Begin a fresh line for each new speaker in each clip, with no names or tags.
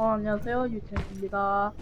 어, 안녕하세요. 유채입니다.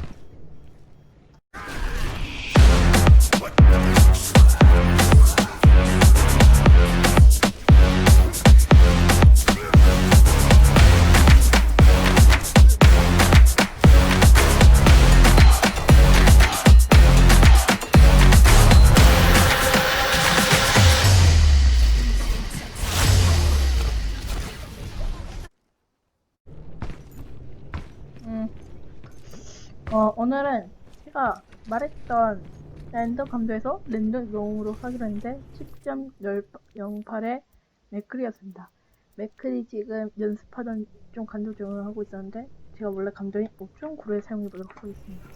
어, 오늘은 제가 말했던 랜더 감도에서 랜더 용으로 하기로 했는데 10.08의 맥클이었습니다. 맥클이 지금 연습하던 좀 감도 조정을 하고 있었는데 제가 원래 감도인 5.9를 사용해 보도록 하겠습니다.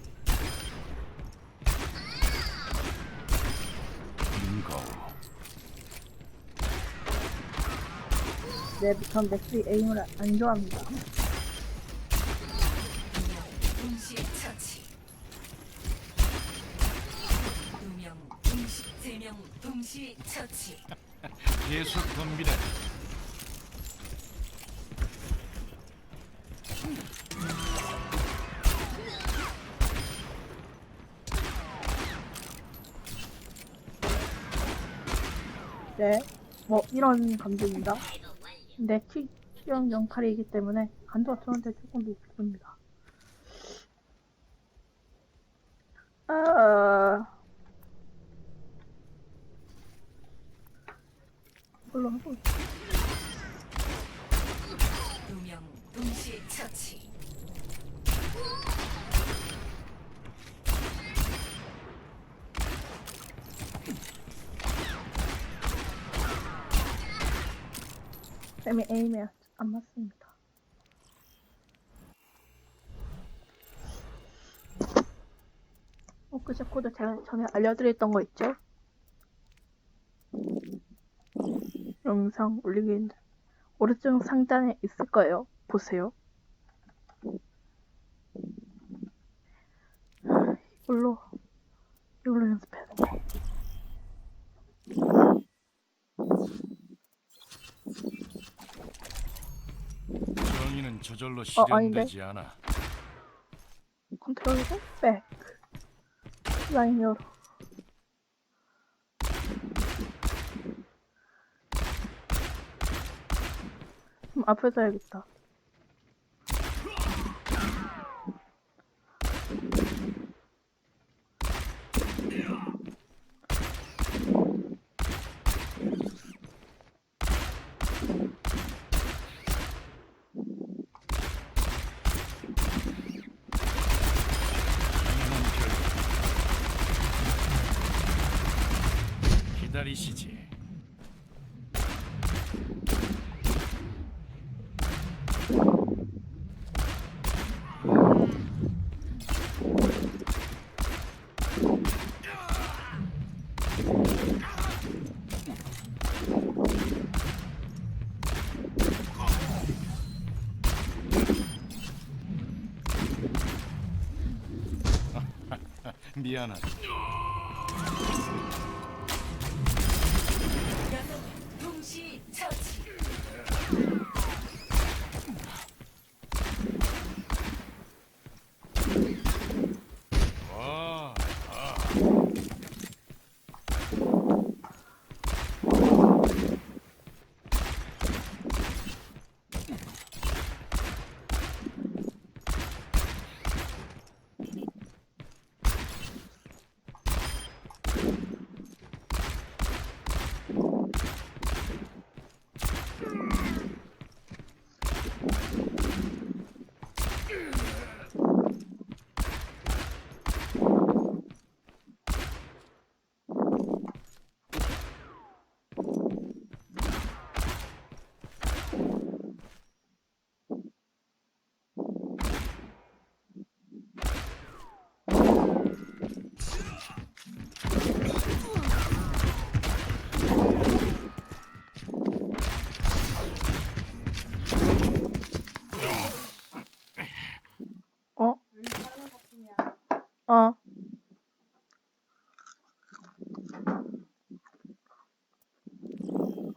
네, 전 맥클이 에임을 안 좋아합니다.
명 동시 처치.
계속 덤비네.
네, 뭐 이런 감도입니다. 근데 T형 영칼이기 때문에 감도가 저한테 조금 높습니다. 아, 이 걸로 하고 있-
두명 동시 처치.
쌤이 에임이 안 맞습니다. 오크샷 코드 제가 전에 알려드렸던 거 있죠? 영상 올리기 오른쪽 상단에 있을 거예요. 보세요. 이걸로 이걸로 연습해야 돼.
정의는 저절로
어?
실현되지 않아.
컨트롤이고 백 라인으로 좀 앞에서 해야겠다
미안하다.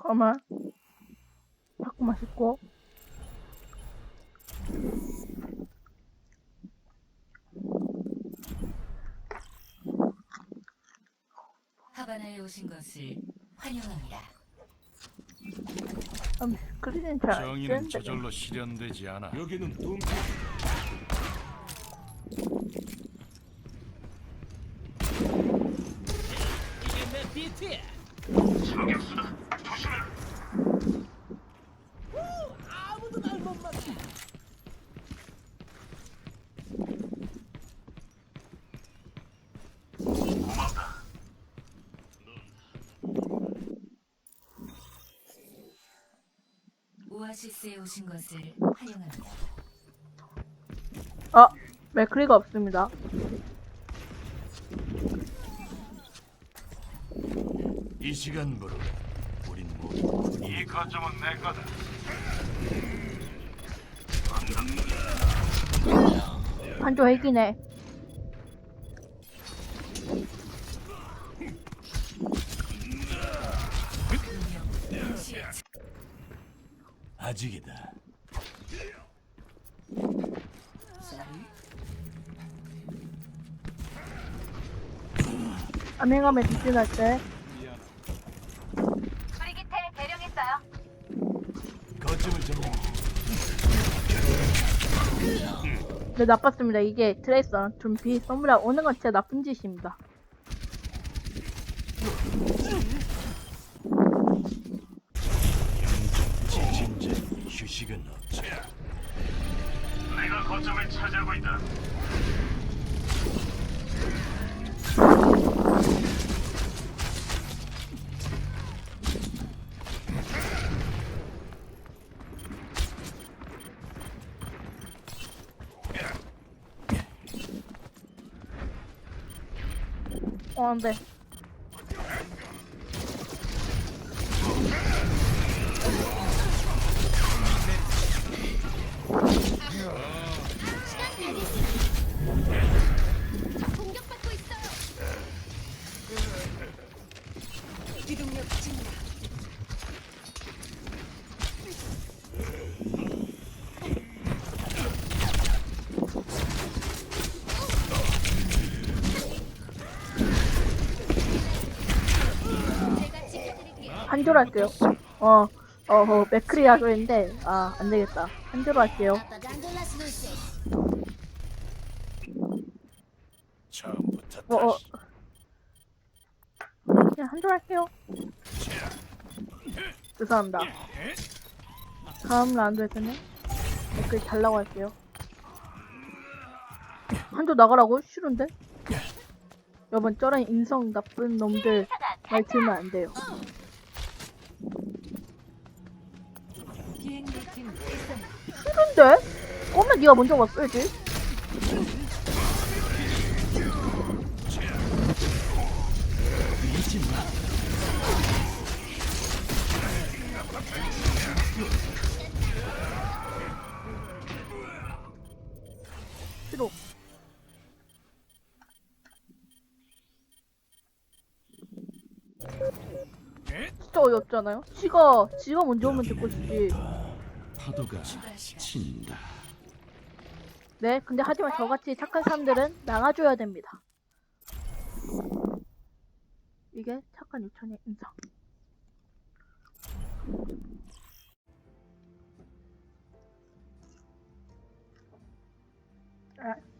잠깐만 자꾸 맛있고
하바나에 오신 것을 환영합니다.
아, 음, 스크린은 잘
정의는 저절로 실현되지 않아.
여기는 둠...
오아시스에 오신 것을 환영합니다.
아, 맥크리가 없습니다.
시간부로 우린 모두 이 거점은 내 거다.
한조 핵이네.
아직이다.
암행함에 직진할 때
브리기테 대령했어요.
거점을 점령.
네, 나빴습니다. 이게 트레이서, 둠피, 썸브라 오는 건 진짜 나쁜 짓입니다.
휴식은 없지.
내가 거점을 차지하고 있다.
어, 안 돼.
공격받고 있어요. 제가 지켜드릴게요.
한조로 할게요. 어, 어, 어 맥크리 하소인데, 아, 안 되겠다. 한조로 할게요.
처음부터
어, 어. 그냥 한조로 할게요. 죄송합니다. 다음 라운드에서는 맥크리 달라고 할게요. 한조 나가라고? 싫은데? 여러분, 저런 인성 나쁜 놈들 말 들으면 안 돼요. 싫은데? 꼬면 네가 먼저 왔어야지. 싫어. 진짜 어이없잖아요? 지가, 지가 먼저 오면 듣고 싶지.
파도가. 친다.
네, 근데 하지만 저같이 착한 사람들은 나가줘야 됩니다. 이게 착한 유천의 인상. 아.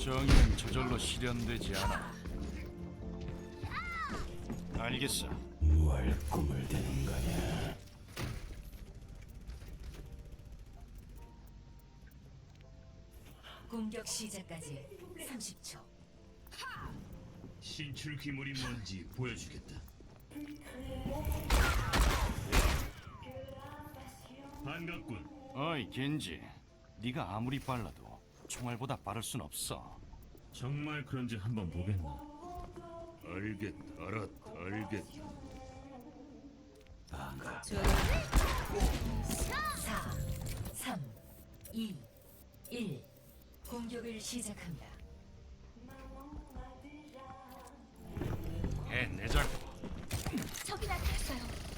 정의는 저절로 실현되지 않아. 알겠어. 뭘 꿈을 대는 거냐?
공격 시작까지 30초.
신출 귀물이 뭔지 보여주겠다. 반갑군.
어이 겐지, 네가 아무리 빨라도 총알보다 빠를 순 없어.
정말 그런지 한번 보겠나? 알겠다, 알았다, 알겠다.
4, 3, 2, 1. 공격을 시작합니다.
해 내자고.
적이 나타났어요.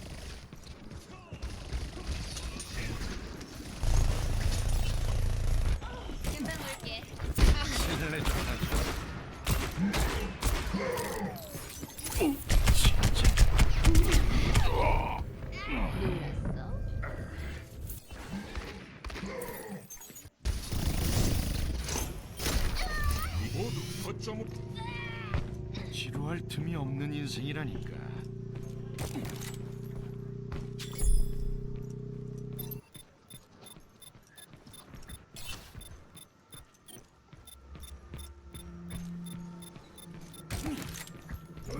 이라니까.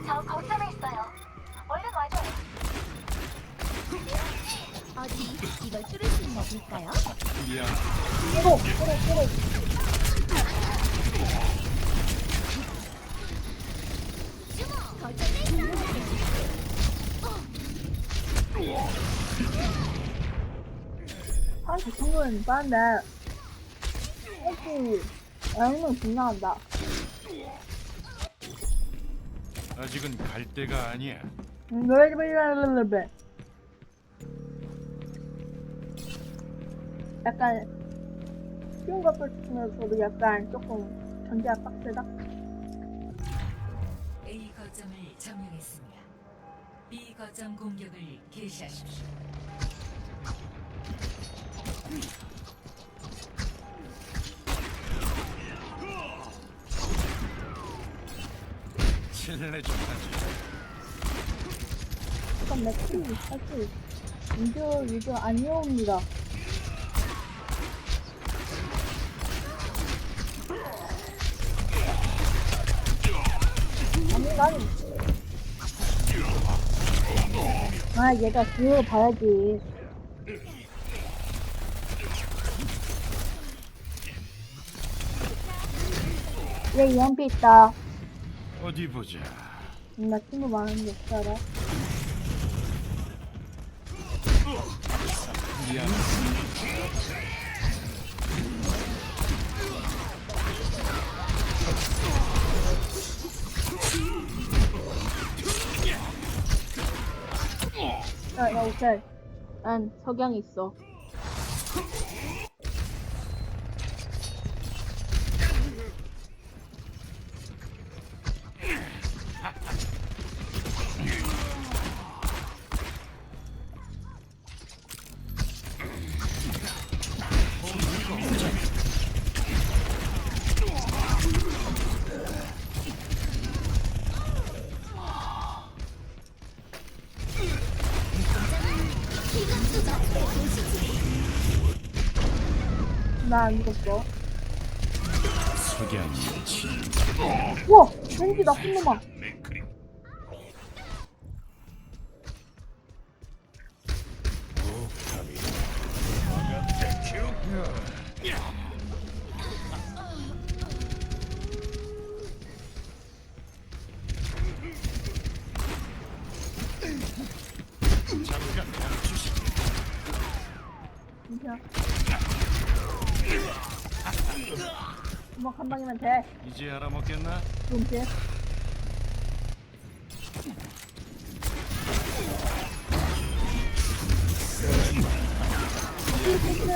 저 거점에 있어요. 얼른 와줘요. 어디 이걸 뚫을 수 있나 볼까요?
미안.
은 빠른데 혹시 양면 빗나간다
아직은 갈 때가 아니야.
음, 노래지불리라라라라 약간 쉬운 것들 치면서도 약간 조금 전제가 빡세다
A 거점을 점령했습니다. B 거점 공격을 개시하십시오.
유저 유저 아니옵니다 아니 난 아, 얘가 그거 봐야지. 얘 EMP 있다.
어디 보자.
음, 나 친구 많은데 알아?
미안.
야, 야, 오케이. 난 석양이 있어. 나안 죽었어.
석양이 진.
우와! 왠지 나쁜 놈아. 뭐한 방이면 돼.
이제 알아먹겠나?
좀 돼. 피스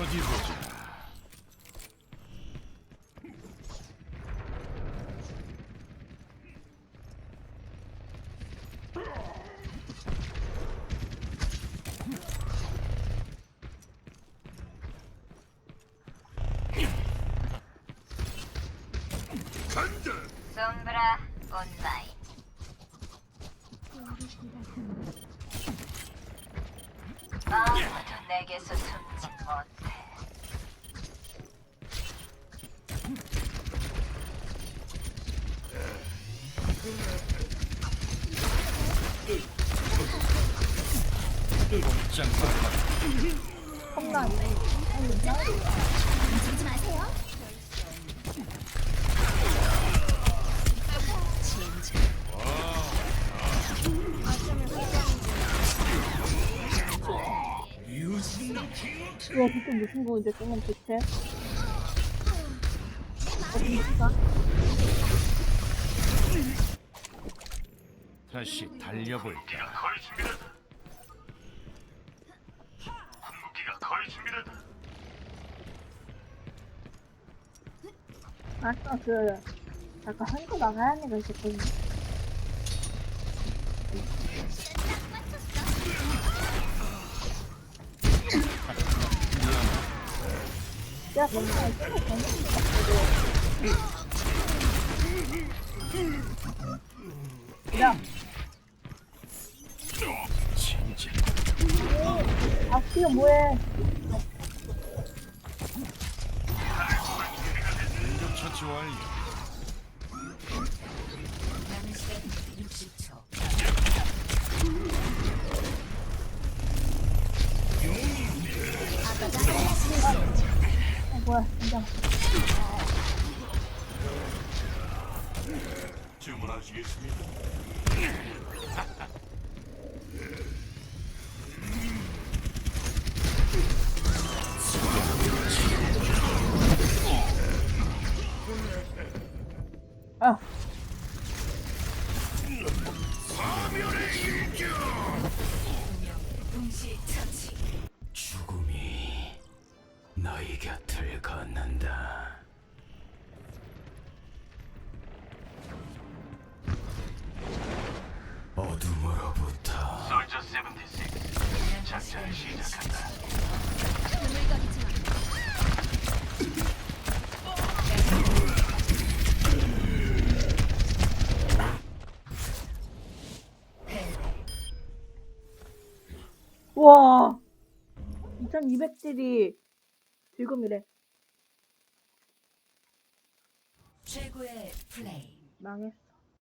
어디 보자.
아무도 내게서 숨지 못해.
컵라.
숨지 마세요.
이거 그때 무슨 거 이제? 어디 있어?
다시 달려볼까?
거의 준비됐다. 궁극기가 거의 준비됐다.
아까 그 잠깐 한국 나가야 하는 거 있었거든. 야, 같아. 야,
60초.
어, 뭐야, 진짜.
주문하시겠습니까?
와, 2200딜이 지금이래.
최고의 플레이.
망했어.